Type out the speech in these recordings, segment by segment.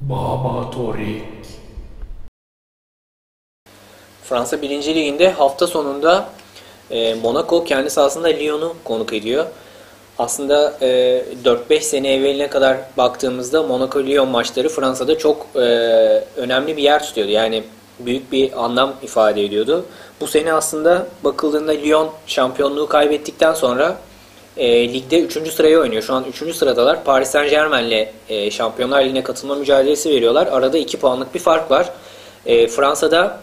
Baba Torik. Fransa 1. Ligi'nde hafta sonunda e, Monaco kendi sahasında Lyon'u konuk ediyor. Aslında e, 4-5 sene evveline kadar baktığımızda Monaco-Lyon maçları Fransa'da çok e, önemli bir yer tutuyordu. Yani büyük bir anlam ifade ediyordu. Bu sene aslında bakıldığında Lyon şampiyonluğu kaybettikten sonra e, ligde 3. sıraya oynuyor. Şu an 3. sıradalar. Paris Saint Germain'le e, Şampiyonlar Ligi'ne katılma mücadelesi veriyorlar. Arada 2 puanlık bir fark var. E, Fransa'da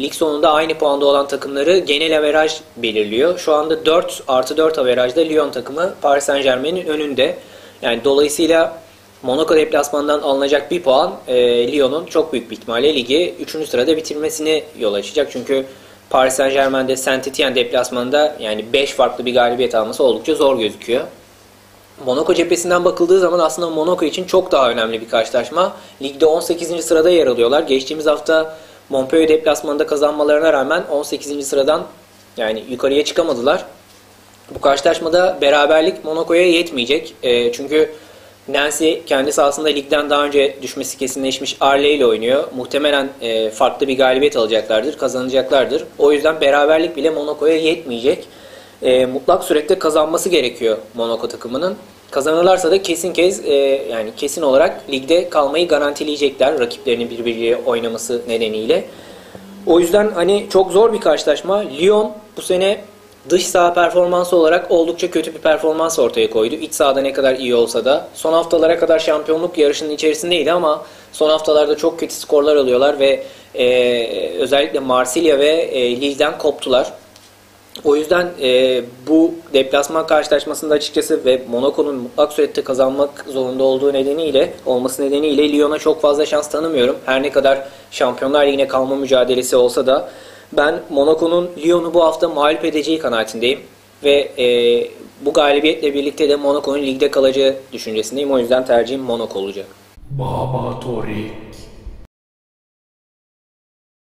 lig sonunda aynı puanda olan takımları genel averaj belirliyor. Şu anda 4 artı 4 averajda Lyon takımı Paris Saint Germain'in önünde. Yani dolayısıyla Monaco deplasmanından alınacak bir puan e, Lyon'un çok büyük bir ihtimalle ligi 3. sırada bitirmesini yol açacak. Çünkü Paris Saint Germain'de Saint Etienne deplasmanında yani 5 farklı bir galibiyet alması oldukça zor gözüküyor. Monaco cephesinden bakıldığı zaman aslında Monaco için çok daha önemli bir karşılaşma. Ligde 18. sırada yer alıyorlar. Geçtiğimiz hafta Montpellier deplasmanında kazanmalarına rağmen 18. sıradan yani yukarıya çıkamadılar. Bu karşılaşmada beraberlik Monaco'ya yetmeyecek. E, çünkü Nancy kendi sahasında ligden daha önce düşmesi kesinleşmiş Arley ile oynuyor. Muhtemelen e, farklı bir galibiyet alacaklardır, kazanacaklardır. O yüzden beraberlik bile Monaco'ya yetmeyecek. E, mutlak surette kazanması gerekiyor Monaco takımının. Kazanırlarsa da kesin kez e, yani kesin olarak ligde kalmayı garantileyecekler rakiplerinin birbiriyle oynaması nedeniyle. O yüzden hani çok zor bir karşılaşma. Lyon bu sene dış saha performansı olarak oldukça kötü bir performans ortaya koydu. İç sahada ne kadar iyi olsa da son haftalara kadar şampiyonluk yarışının içerisindeydi ama son haftalarda çok kötü skorlar alıyorlar ve e, özellikle Marsilya ve e, Lille'den koptular. O yüzden e, bu deplasman karşılaşmasında açıkçası ve Monaco'nun mutlak surette kazanmak zorunda olduğu nedeniyle olması nedeniyle Lyon'a çok fazla şans tanımıyorum. Her ne kadar Şampiyonlar Ligi'ne kalma mücadelesi olsa da ben Monaco'nun Lyon'u bu hafta mağlup edeceği kanaatindeyim. Ve e, bu galibiyetle birlikte de Monaco'nun ligde kalacağı düşüncesindeyim. O yüzden tercihim Monaco olacak. Baba Torik.